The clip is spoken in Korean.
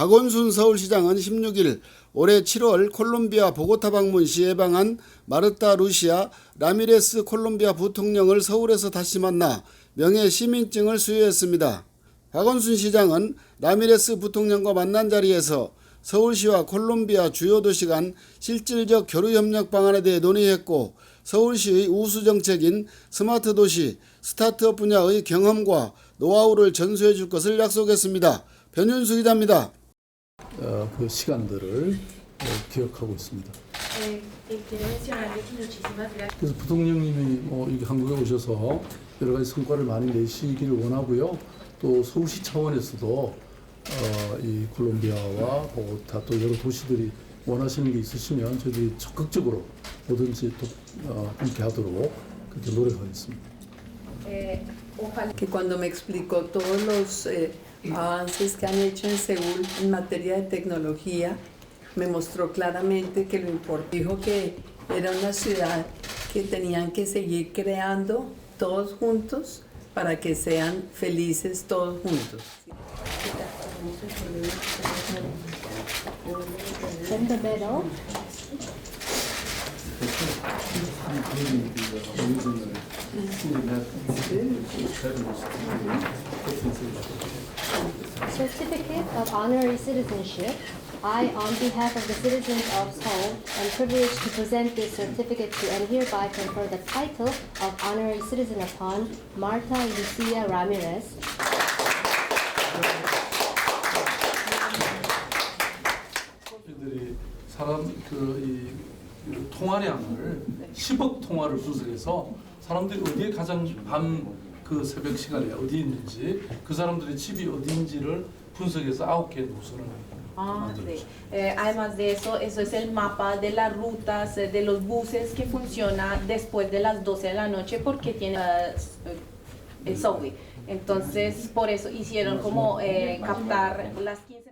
박원순 서울시장은 16일 올해 7월 콜롬비아 보고타 방문 시 예방한 마르타 루시아 라미레스 콜롬비아 부통령을 서울에서 다시 만나 명예 시민증을 수여했습니다. 박원순 시장은 라미레스 부통령과 만난 자리에서 서울시와 콜롬비아 주요 도시 간 실질적 교류 협력 방안에 대해 논의했고 서울시의 우수 정책인 스마트 도시 스타트업 분야의 경험과 노하우를 전수해 줄 것을 약속했습니다. 변윤수 기자입니다. 어, 그 시간들을 어, 기억하고 있습니다. Gracias. 그래서 부통령님이 뭐 이게 한국에 오셔서 여러 가지 성과를 많이 내시기를 원하고요. 또 서울시 차원에서도 어, 이 콜롬비아와 보고타 또 여러 도시들이 원하시는 게 있으시면 저희들이 적극적으로 뭐든지 또 어, 함께 하도록 그렇게 노력하겠습니다. Ojalá que cuando me explicó todos los eh, avances que han hecho en Seúl en materia de tecnología, me mostró claramente que lo importante. Dijo que era una ciudad que tenían que seguir creando todos juntos para que sean felices todos juntos. in the middle. Certificate of Honorary Citizenship. I, on behalf of the citizens of Seoul, am privileged to present this certificate to and hereby confer the title of Honorary Citizen upon Marta Lucia Ramirez, 저희들이 사람 그이 통화량을 10억 통화를 분석해서 사람들이 어디에 가장 밤 그 새벽 시간에 어디 있는지 그 사람들의 집이 어디인지를 분석해서 아홉 개의 노선을 Ah, sí. Eh, además de eso, eso es el mapa de las rutas, eh, de los buses que funciona después de las 12 de la noche porque tiene eh, el subway. Entonces, por eso hicieron como eh, captar las 15